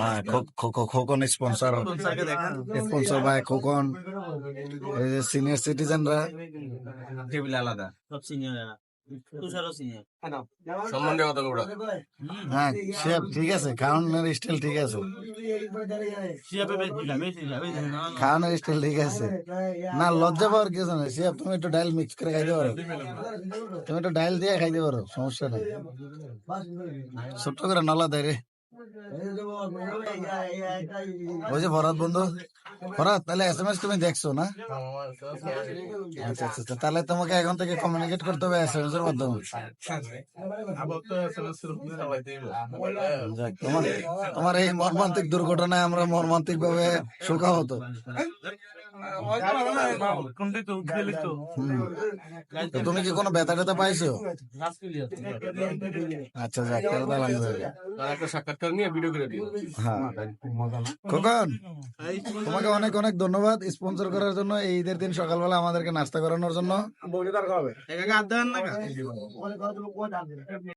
হ্যাঁ Khokon sponsor sponsor by Khokon এই যে সিনিয়র সিটিজেনরা টেবিল আলাদা সব সিনিয়র হ্যাঁ শেফ ঠিক আছে খাওয়ানোর স্টাইল ঠিক আছে। খাওয়ানোর স্টাইল ঠিক আছে। না লজ্জা পাওয়ার কিছু নেই। শেফ তুমি একটু ডাইল মিক্স করে খাইতে পারো। তুমি একটু ডাইল দিয়ে খাইতে পারো সমস্যা নেই। ছোট্ট করে নলা দেয় রে। ওই যে ভরত বন্ধু। ভরত তাহলে এস তুমি দেখছ না? আচ্ছা আচ্ছা তাহলে তোমাকে এখন থেকে কমিউনিকেট করতে হবে এস এম এস এর মাধ্যমে। তোমার এই মর্মান্তিক দুর্ঘটনায় আমরা মর্মান্তিক ভাবে শোকা তুমি কি কোনো ব্যথা ট্যাথা পাইছো? আচ্ছা যাক একটা সাক্ষাৎকার নিয়ে ভিডিও করে দিও হ্যাঁ। খোকন তোমাকে অনেক অনেক ধন্যবাদ স্পন্সর করার জন্য এই ঈদের দিন সকালবেলা আমাদেরকে নাস্তা করানোর জন্য।